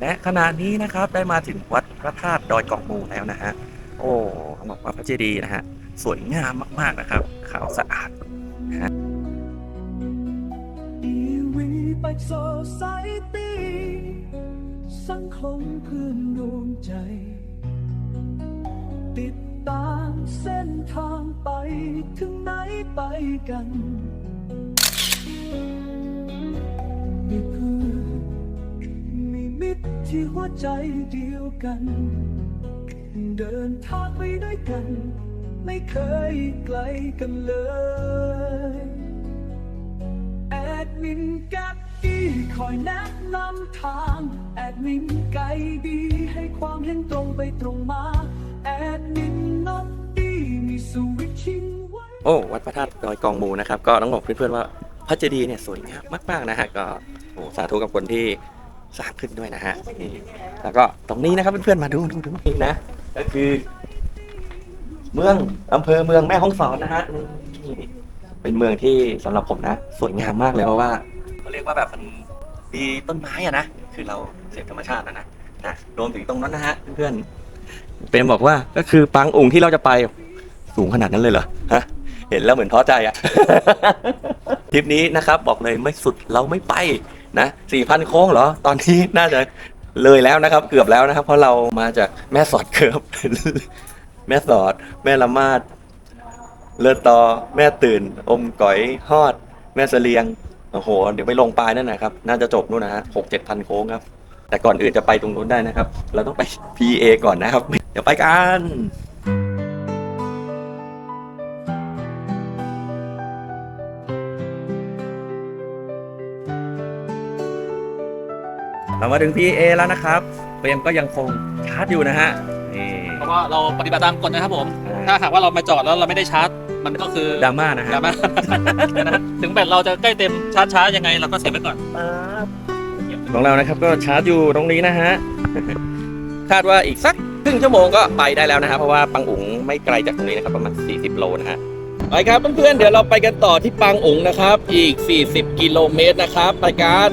และขณะนี้นะครับได้มาถึงวัดพระธาตุดอยกองมูแล้วนะฮะ โอ้บอกว่าพระเจดีย์นะฮะ สวยงามมากๆนะครับ ขาวสะอาด EV ไปโซไซตี้สังคมเพื่อนดวงใจ ติดตามเส้นทางไปถึงไหนไปกัน ที่หัวใจเดียวกัน เดินทางไปด้วยกัน ไม่เคยไกลกันเลยแอดมินกับกี้คอยแนะนำทาง แอดมินไกด์ดีให้ความเห็นตรงไปตรงมา แอดมินนอตดีมีสวิตชิงไว้ โอ้ วัดพระธาตุดอยกองมูนะครับ ก็ต้องบอกเพื่อนๆว่าพระเจดีย์เนี่ยสวยงามมากๆนะฮะก็โอ้สาธุกับคนที่ สร้างขึ้นด้วยนะฮะนี่แล้วก็ตรงนี้นะครับเพื่อนๆมาดูดูดูนี่นะ ก็คือ เมืองอำเภอเมืองแม่ฮ่องสอนนะฮะนี่เป็นเมืองที่สำหรับผมนะ สวยงามมากเลยเพราะว่าเขาเรียกว่าแบบมันมีต้นไม้อะนะคือเราเสพธรรมชาตินะนะนะรวมถึงตรงนั้นนะฮะเพื่อนๆเป็นบอกว่าก็คือปางองค์ที่เราจะไปสูงขนาดนั้นเลยเหรอฮะเห็นแล้วเหมือนท้อใจอะทริปนี้นะครับ บอกเลยไม่สุดเราไม่ไป นะสี่พันโค้งเหรอ ตอนนี้น่าจะเลยแล้วนะครับ เกือบแล้วนะครับ เพราะเรามาจากแม่สอดเกือบแม่สอด แม่ละมาดเลือดตอ แม่ตื่น อมก๋อยฮอด แม่เสลียงโอ้โห เดี๋ยวไปลงปลายนั่นนะครับ น่าจะจบนู่นนะฮะหกเจ็ดพันโค้งครับ แต่ก่อนอื่นจะไปตรงนู้นได้นะครับ เราต้องไป PA ก่อนนะครับ เดี๋ยวไปกัน เรามาถึง PA แล้วนะครับเฟรมก็ยังคงชาร์จอยู่นะฮะนี่ เพราะว่าเราปฏิบัติตามกฎนะครับผมถ้าหากว่าเรามาจอดแล้วเราไม่ได้ชาร์จ มันก็คือดราม่านะฮะดราม่า นะฮะถึงแบตเราจะใกล้เต็มชาร์จช้ายังไงเราก็เซฟไว้ก่อน ของเรานะครับก็ชาร์จอยู่ตรงนี้นะฮะ คาดว่าอีกสักครึ่งชั่วโมงก็ไปได้แล้วนะครับเพราะว่าปังอุ๋งไม่ไกลจากตรงนี้นะครับประมาณ 40 โลนะฮะไปครับเพื่อนๆเดี๋ยวเราไปกันต่อที่ปังอุ๋งนะครับ อีก 40 กิโลเมตรนะครับไปกัน